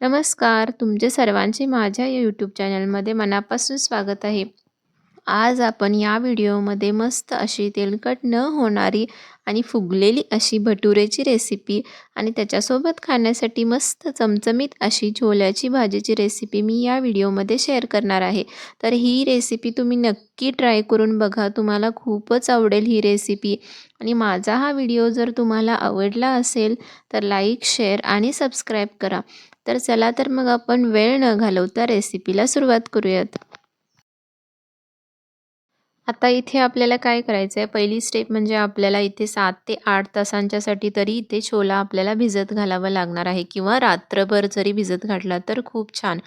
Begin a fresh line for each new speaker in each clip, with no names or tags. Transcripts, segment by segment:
नमस्कार तुमचे सर्वांचे माझ्या या यूट्यूब चॅनलमध्ये मनापासून स्वागत आहे. आज आपण या व्हिडिओमध्ये मस्त अशी तेलकट न होणारी आणि फुगलेली अशी भटुरेची रेसिपी आणि त्याच्यासोबत खाण्यासाठी मस्त चमचमीत अशी छोल्याची भाजीची रेसिपी मी या व्हिडिओमध्ये शेअर करणार आहे. तर ही रेसिपी तुम्ही नक्की ट्राय करून बघा. तुम्हाला खूपच आवडेल ही रेसिपी आणि माझा हा व्हिडिओ जर तुम्हाला आवडला असेल तर लाईक शेअर आणि सबस्क्राईब करा. तर चला तर मग आपण वेळ न घालवता रेसिपीला सुरुवात करूयात. आता इथे आपल्याला काय करायचं आहे पहिली स्टेप म्हणजे आपल्याला इथे सात ते आठ तासांच्यासाठी तरी इथे छोला आपल्याला भिजत घालावं लागणार आहे किंवा रात्रभर जरी भिजत घातला तर खूप छान.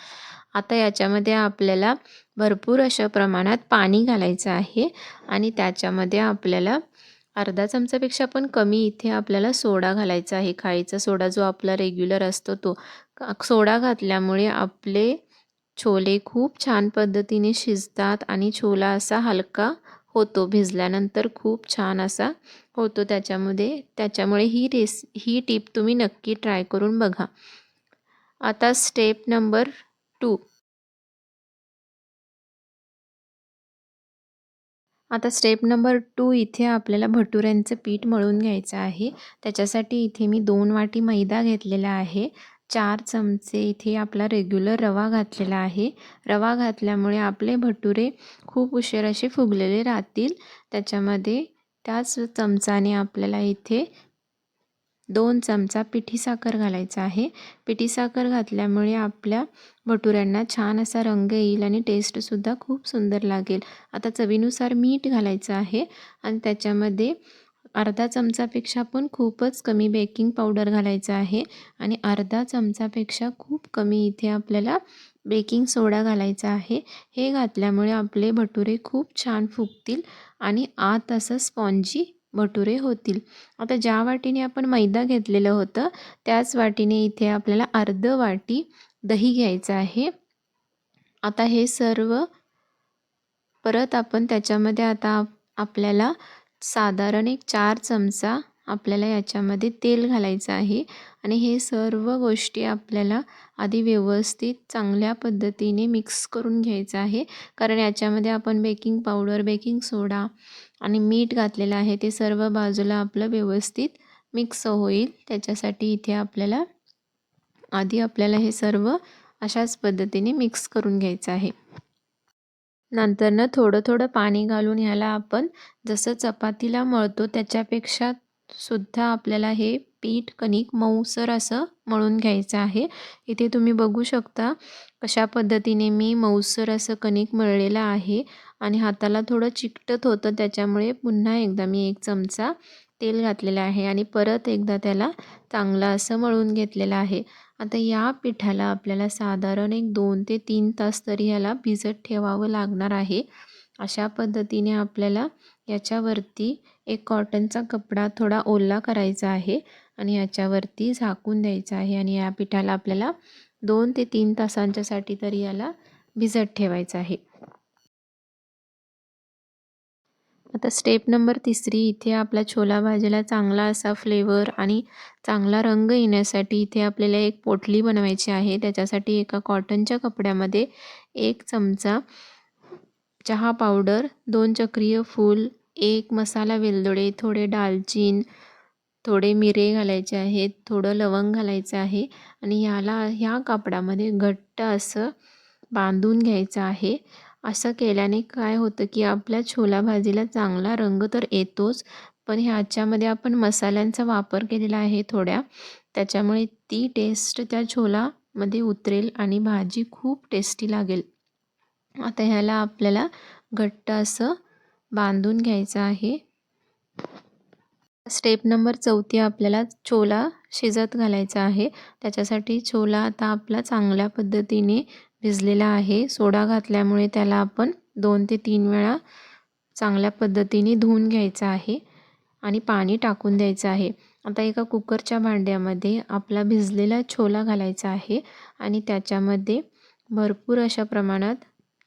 आता याच्यामध्ये आपल्याला भरपूर अशा प्रमाणात पाणी घालायचं आहे आणि त्याच्यामध्ये आपल्याला अर्धा चमचापेक्षा पण कमी इथे आपल्याला सोडा घालायचा आहे. खायचा सोडा जो आपला रेग्युलर असतो तो. सोडा घातल्यामुळे आपले छोले खूप छान पद्धतीने शिजतात आणि छोला असा हलका होतो भिजल्यानंतर खूप छान असा होतो त्याच्यामध्ये. त्याच्यामुळे ही रेस ही टीप तुम्ही नक्की ट्राय करून बघा. आता स्टेप नंबर टू. आता स्टेप नंबर टू इथे आपल्याला भटुऱ्यांचं पीठ मळून घ्यायचं आहे. त्याच्यासाठी इथे मी दोन वाटी मैदा घेतलेला आहे. चार चमचे इथे आपला रेग्युलर रवा घातलेला आहे. रवा घातल्यामुळे आपले भटुरे खूप उशीर असे फुगलेले राहतील. त्याच्यामध्ये त्याच चमचाने आपल्याला इथे दोन चमचा पिठी साखर घालायचा आहे. पिठी साखर घातल्यामुळे आपल्या भटुऱ्यांना छान असा रंग येईल आणि टेस्टसुद्धा खूप सुंदर लागेल. आता चवीनुसार मीठ घालायचं आहे आणि त्याच्यामध्ये अर्धा चमचापेक्षा पण खूपच कमी बेकिंग पावडर घालायचं आहे. आणि अर्धा चमचापेक्षा खूप कमी इथे आपल्याला बेकिंग सोडा घालायचा आहे. हे घातल्यामुळे आपले भटुरे खूप छान फुगतील आणि आत असं स्पॉन्जी भटुरे होतील. आता ज्या वाटीने आपण मैदा घेतलेलं होतं त्याच वाटीने इथे आपल्याला अर्ध वाटी दही घ्यायचं आहे. आता हे सर्व परत आपण त्याच्यामध्ये आता आपल्याला साधारण एक चार चमचा आपल्याला याच्यामध्ये तेल घालायचं आहे. आणि हे सर्व गोष्टी आपल्याला आधी व्यवस्थित चांगल्या पद्धतीने मिक्स करून घ्यायचं आहे. कारण याच्यामध्ये आपण बेकिंग पावडर बेकिंग सोडा आणि मीठ घातलेलं आहे ते सर्व बाजूला आपलं व्यवस्थित मिक्स होईल. त्याच्यासाठी इथे आपल्याला आधी आपल्याला हे सर्व अशाच पद्धतीने मिक्स करून घ्यायचं आहे. नंतरनं थोडं थोडं पाणी घालून ह्याला आपण जसं चपातीला मळतो त्याच्यापेक्षा सुद्धा आपल्याला हे पीठ कणिक मऊसर असं मळून घ्यायचं आहे. इथे तुम्ही बघू शकता कशा पद्धतीने मी मऊसर असं कणिक मळलेलं आहे आणि हाताला थोडं चिकटत होतं त्याच्यामुळे पुन्हा एकदा मी एक चमचा तेल घातलेलं आहे आणि परत एकदा त्याला चांगलं असं मळून घेतलेलं आहे. आता या पिठाला आपल्याला साधारण एक दोन ते तीन तास तरी याला भिजत ठेवावं लागणार आहे. अशा पद्धतीने आपल्याला याच्यावरती एक कॉटनचा कपडा थोडा ओला करायचा आहे आणि याच्यावरती झाकून द्यायचा आहे आणि या पिठाला आपल्याला दोन ते तीन तासांच्यासाठी तरी याला भिजत ठेवायचं आहे. आता स्टेप नंबर तिसरी इथे आपला छोला भाजीला चांगला असा फ्लेवर आणि चांगला रंग येण्यासाठी इथे आपल्याला एक पोटली बनवायची आहे. त्याच्यासाठी एका कॉटनच्या कपड्यामध्ये एक चमचा चहा पावडर दोन चक्रीय फूल एक मसाला वेलदोडे थोडे दालचीन थोडे मिरे घालायचे आहेत थोडं लवंग घालायचं आहे आणि ह्याला ह्या कापडामध्ये घट्ट असं बांधून घ्यायचं आहे. असं केल्याने काय होतं की आपल्या छोला भाजीला चांगला रंग तर येतोच पण ह्याच्यामध्ये आपण मसाल्यांचा वापर केलेला आहे थोड्या. त्याच्यामुळे ती टेस्ट त्या छोलामध्ये उतरेल आणि भाजी खूप टेस्टी लागेल. आता ह्याला आपल्याला घट्ट असं बांधून घ्यायचं आहे. स्टेप नंबर चौथी आपल्याला छोला शिजत घालायचा आहे. त्याच्यासाठी छोला आता आपला चांगल्या पद्धतीने भिजलेला आहे. सोडा घातल्यामुळे त्याला आपण दोन ते तीन वेळा चांगल्या पद्धतीने धुवून घ्यायचं आहे आणि पाणी टाकून द्यायचं आहे. आता एका कुकरच्या भांड्यामध्ये आपला भिजलेला छोला घालायचा आहे आणि त्याच्यामध्ये भरपूर अशा प्रमाणात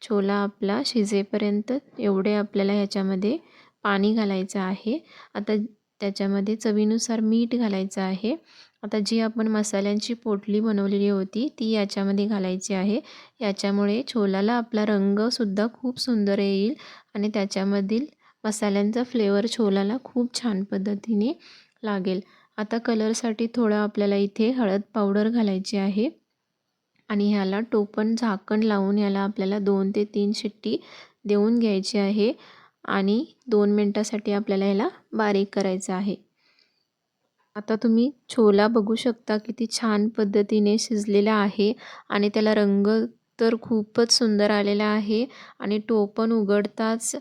छोला आपला शिजेपर्यंत एवढे आपल्याला ह्याच्यामध्ये पाणी घालायचं आहे. आता त्याच्यामध्ये चवीनुसार मीठ घालायचं आहे. आता जी आपण मसाल्यांची पोटली बनवलेली होती ती याच्यामध्ये घालायची आहे. याच्यामुळे छोलाला आपला रंगसुद्धा खूप सुंदर येईल आणि त्याच्यामधील मसाल्यांचा फ्लेवर छोलाला खूप छान पद्धतीने लागेल. आता कलरसाठी थोडं आपल्याला इथे हळद पावडर घालायची आहे आणि ह्याला टोपण झाकण लावून याला आपल्याला दोन ते तीन शिट्टी देऊन घ्यायची आहे आणि दोन मिनटासाठी आपल्याला ह्याला बारीक करायचं आहे. आता तुम्ही छोला बघू शकता किती छान पद्धतीने शिजलेला आहे आणि त्याला रंग तर खूपच सुंदर आलेला आहे आणि टोपण उघडताच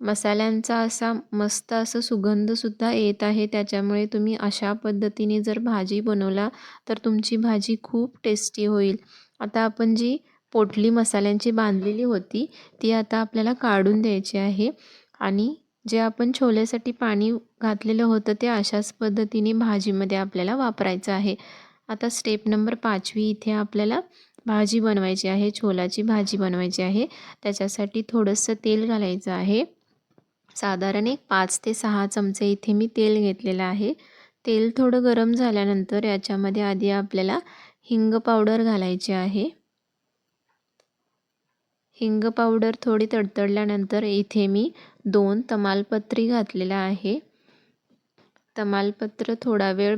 मसाल्यांचा असा मस्त असं सुगंधसुद्धा येत आहे. त्याच्यामुळे तुम्ही अशा पद्धतीने जर भाजी बनवला तर तुमची भाजी खूप टेस्टी होईल. आता आपण जी पोटली मसाल्यांची बांधलेली होती ती आता आपल्याला काढून द्यायची आहे आणि जे आपण छोल्यासाठी पाणी घातलेलं होतं ते अशाच पद्धतीने भाजीमध्ये आपल्याला वापरायचं आहे. आता स्टेप नंबर पाचवी इथे आपल्याला भाजी बनवायची आहे छोलाची भाजी बनवायची आहे. त्याच्यासाठी थोडंसं तेल घालायचं आहे. साधारण एक पाच ते सहा चमचे इथे मी तेल घेतलेलं आहे. तेल थोडं गरम झाल्यानंतर याच्यामध्ये आधी आपल्याला हिंग पावडर घालायची आहे. हिंग पावडर थोडी तडतडल्यानंतर इथे मी दोन तमालपत्री घातलेला आहे. तमालपत्र थोडा वेळ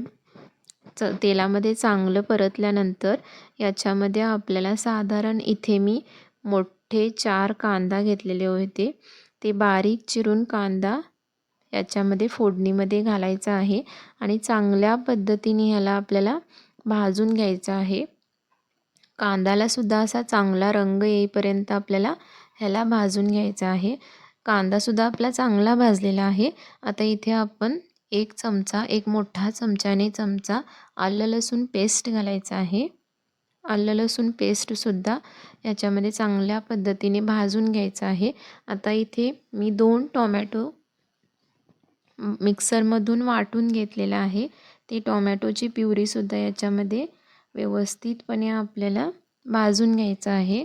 च तेलामध्ये चांगलं परतल्यानंतर याच्यामध्ये आपल्याला साधारण इथे मी मोठे चार कांदा घेतलेले होते. ते बारीक चिरून कांदा याच्यामध्ये फोडणीमध्ये घालायचा आहे आणि चांगल्या पद्धतीने ह्याला आपल्याला भाजून घ्यायचं आहे. कांद्यालासुद्धा असा चांगला रंग येईपर्यंत आपल्याला ह्याला भाजून घ्यायचा आहे. कांदासुद्धा आपला चांगला भाजलेला आहे. आता इथे आपण एक चमचा एक मोठा चमच्याने चमचा आलं लसूण पेस्ट घालायचा आहे. आलं लसूण पेस्टसुद्धा याच्यामध्ये चांगल्या पद्धतीने भाजून घ्यायचं आहे. आता इथे मी दोन टोमॅटो मिक्सरमधून वाटून घेतलेला आहे. ते टोमॅटोची प्युरीसुद्धा याच्यामध्ये व्यवस्थितपणे आपल्याला भाजून घ्यायचं आहे.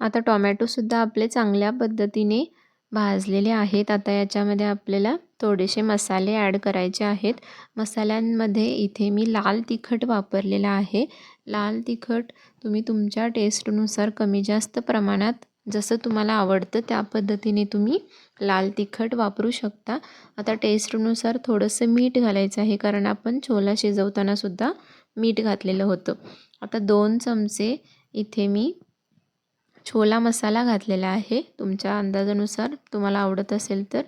आता टोमॅटोसुद्धा आपले चांगल्या पद्धतीने भाजलेले आहेत. आता याच्यामध्ये आपल्याला थोडेसे मसाले ॲड करायचे आहेत. मसाल्यांमध्ये इथे मी लाल तिखट वापरलेला आहे. लाल तिखट तुम्ही तुमच्या टेस्टनुसार कमी जास्त प्रमाणात जसं तुम्हाला आवडतं त्या पद्धतीने तुम्ही लाल तिखट वापरू शकता. आता टेस्टनुसार थोडंसं मीठ घालायचं आहे कारण आपण छोला शिजवतानासुद्धा मीठ घातलेलं होतं. आता दोन चमचे इथे मी छोला मसाला घातलेला आहे. तुमच्या अंदाजानुसार तुम्हाला आवडत असेल तर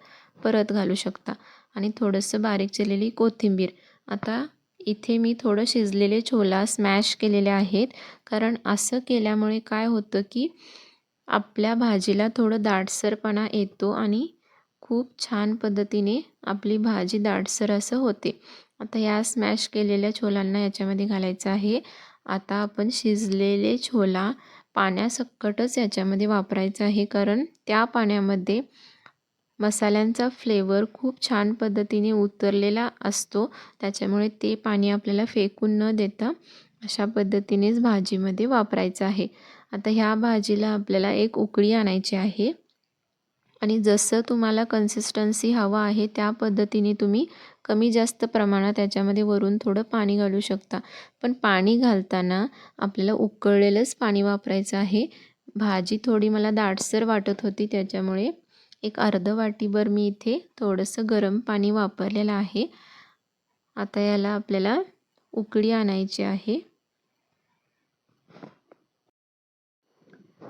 परत घालू शकता. आणि थोडंसं बारीक चिरलेली कोथिंबीर. आता इथे मी थोडं शिजलेले छोला स्मॅश केलेले आहेत. कारण असं केल्यामुळे काय होतं की आपल्या भाजीला थोडं दाटसरपणा येतो आणि खूप छान पद्धतीने आपली भाजी दाटसर असं होते. आता या स्मॅश केलेल्या छोलांना याच्यामध्ये घालायचं आहे. आता आपण शिजलेले छोला पाण्यासकटच याच्यामध्ये वापरायचं आहे. कारण त्या पाण्यामध्ये मसाल्यांचा फ्लेवर खूप छान पद्धतीने उतरलेला असतो. त्याच्यामुळे ते पाणी आपल्याला फेकून न देता अशा पद्धतीनेच भाजीमध्ये वापरायचं आहे. आता ह्या भाजीला आपल्याला एक उकळी आणायची आहे. आणि जसं तुम्हाला कन्सिस्टन्सी हवं आहे त्या पद्धतीने तुम्ही कमी जास्त प्रमाणात याच्यामध्ये वरून थोडं पाणी घालू शकता. पण पाणी घालताना आपल्याला उकळलेलंच पाणी वापरायचं आहे. भाजी थोडी मला दाटसर वाटत होती त्याच्यामुळे एक अर्ध वाटीभर मी इथे थोडंसं गरम पाणी वापरलेलं आहे. आता याला आपल्याला उकळी आणायची आहे.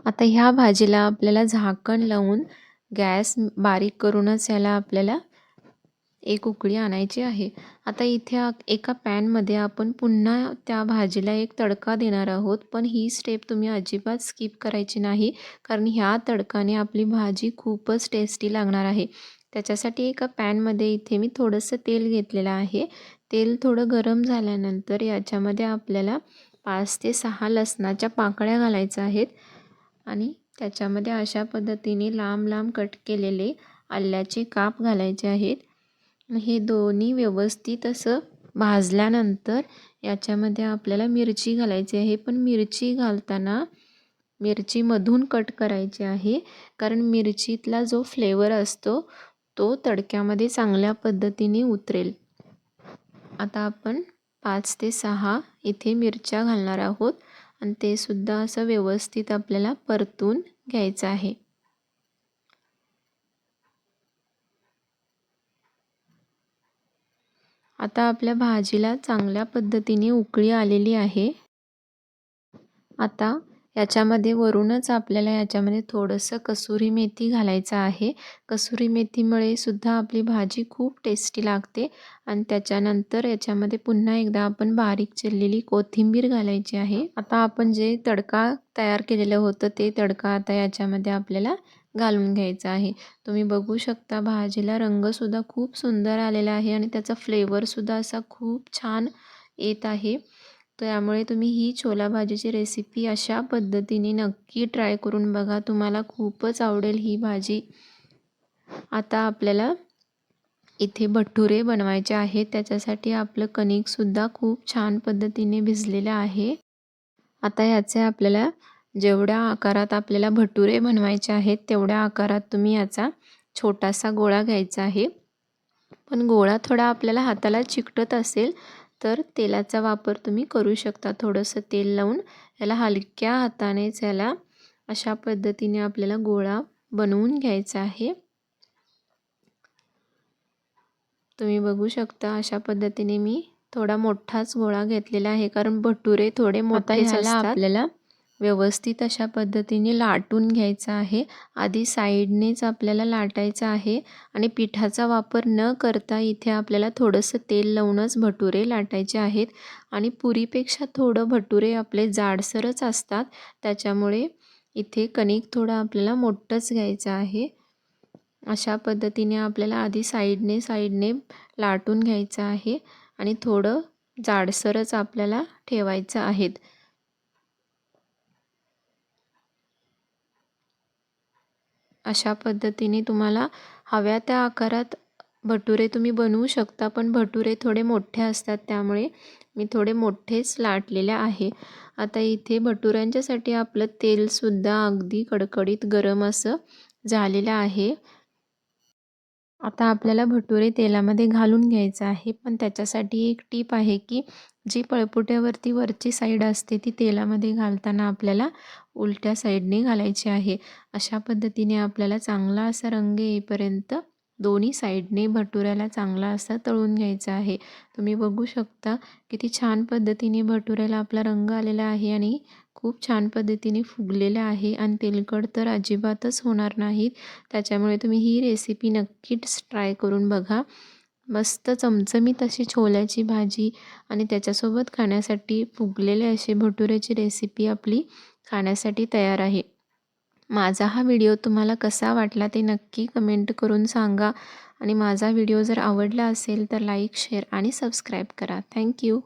आता ह्या भाजीला आपल्याला झाकण लावून गॅस बारीक करूनच याला आपल्याला एक उकळी आणायची आहे. आता इथे एका पॅनमध्ये आपण पुन्हा त्या भाजीला एक तडका देणार आहोत. पण ही स्टेप तुम्ही अजिबात स्किप करायची नाही. कारण ह्या तडकाने आपली भाजी खूपच टेस्टी लागणार आहे. त्याच्यासाठी एका पॅनमध्ये इथे मी थोडंसं तेल घेतलेलं आहे. तेल थोडं गरम झाल्यानंतर याच्यामध्ये आपल्याला पाच ते सहा लसणाच्या पाकळ्या घालायच्या आहेत. आणि त्याच्यामध्ये अशा पद्धतीने लांब लांब कट केलेले आल्याचे काप घालायचे आहेत. हे दोन्ही व्यवस्थित असं भाजल्यानंतर याच्यामध्ये आपल्याला मिरची घालायची आहे. पण मिरची घालताना मिरचीमधून कट करायची आहे. कारण मिरचीतला जो फ्लेवर असतो तो तडक्यामध्ये चांगल्या पद्धतीने उतरेल. आता आपण पाच ते सहा इथे मिरच्या घालणार आहोत. आणि ते सुद्धा असं व्यवस्थित आपल्याला परतून घ्यायचं आहे. आता आपल्या भाजीला चांगल्या पद्धतीने उकळी आलेली आहे. आता याच्यामध्ये वरूनच आपल्याला याच्यामध्ये थोडंसं कसुरी मेथी घालायचं आहे. कसुरी मेथीमुळे सुद्धा आपली भाजी खूप टेस्टी लागते आणि त्याच्यानंतर याच्यामध्ये पुन्हा एकदा आपण बारीक चिरलेली कोथिंबीर घालायची आहे. आता आपण जे तडका तयार केलेलं होतं ते तडका आता याच्यामध्ये आपल्याला घालून घ्यायचा आहे. तुम्ही बघू शकता भाजीला रंगसुद्धा खूप सुंदर आलेला आहे आणि त्याचा फ्लेवरसुद्धा असा खूप छान येत आहे. त्यामुळे तुम्ही ही छोला भाजीची रेसिपी अशा पद्धतीने नक्की ट्राय करून बघा. तुम्हाला खूपच आवडेल ही भाजी. आता आपल्याला इथे भटुरे बनवायचे आहेत. त्याच्यासाठी आपलं कणिकसुद्धा खूप छान पद्धतीने भिजलेलं आहे. आता याचे आपल्याला जेवढ्या आकारात आपल्याला भटुरे बनवायचे आहेत तेवढ्या आकारात तुम्ही याचा छोटासा गोळा घ्यायचा आहे. पण गोळा थोडा आपल्याला हाताला चिकटत असेल तर तेलाचा वापर तुम्ही करू शकता. थोडंसं तेल लावून याला हलक्या हातानेच याला अशा पद्धतीने आपल्याला गोळा बनवून घ्यायचा आहे. तुम्ही बघू शकता अशा पद्धतीने मी थोडा मोठाच गोळा घेतलेला आहे कारण भटुरे थोडे मोठे असतात. आपल्याला व्यवस्थित अशा पद्धतीने लाटून घ्यायचं आहे. आधी साईडनेच आपल्याला लाटायचं आहे आणि पिठाचा वापर न करता इथे आपल्याला थोडंसं तेल लावूनच भटुरे लाटायचे आहेत. आणि पुरीपेक्षा थोडं भटुरे आपले जाडसरच असतात. त्याच्यामुळे इथे कणिक थोडं आपल्याला मोठंच घ्यायचं आहे. अशा पद्धतीने आपल्याला आधी साईडने साईडने लाटून घ्यायचं आहे आणि थोडं जाडसरच आपल्याला ठेवायचं आहेत. अशा पद्धतीने तुम्हाला हव्या त्या आकारात भटुरे तुम्ही बनवू शकता पण भटुरे थोडे मोठे असतात त्यामुळे मी थोडे मोठेच लाटलेले आहे. आता इथे भटुऱ्यांच्यासाठी आपलं तेलसुद्धा अगदी कडकडीत गरम असं झालेलं आहे. आता आपल्याला भटुरे तेलामध्ये घालून घ्यायचं आहे पण त्याच्यासाठी एक टीप आहे की जी पळपुट्यावरती वरची साईड असते ती तेलामध्ये घालताना आपल्याला उलट्या साईडने घालायची आहे. अशा पद्धतीने आपल्याला चांगला असा रंग येईपर्यंत दोन्ही साईडने भटुऱ्याला चांगला असा तळून घ्यायचा आहे. तुम्ही बघू शकता किती छान पद्धतीने भटुऱ्याला आपला रंग आलेला आहे आणि खूप छान पद्धतीने फुगलेलं आहे आणि तेलकट तर अजिबातच होणार नाहीत. त्याच्यामुळे तुम्ही ही रेसिपी नक्कीच ट्राय करून बघा. मस्त चमचमीत अशी छोल्याची भाजी आणि त्याच्यासोबत खाण्यासाठी फुगलेले असे भटुऱ्याची रेसिपी आपली खाण्यासाठी तयार आहे. माझा हा व्हिडिओ तुम्हाला कसा वाटला ते नक्की कमेंट करून सांगा आणि माझा व्हिडिओ जर आवडला असेल तर लाईक शेअर आणि सबस्क्राईब करा. Thank you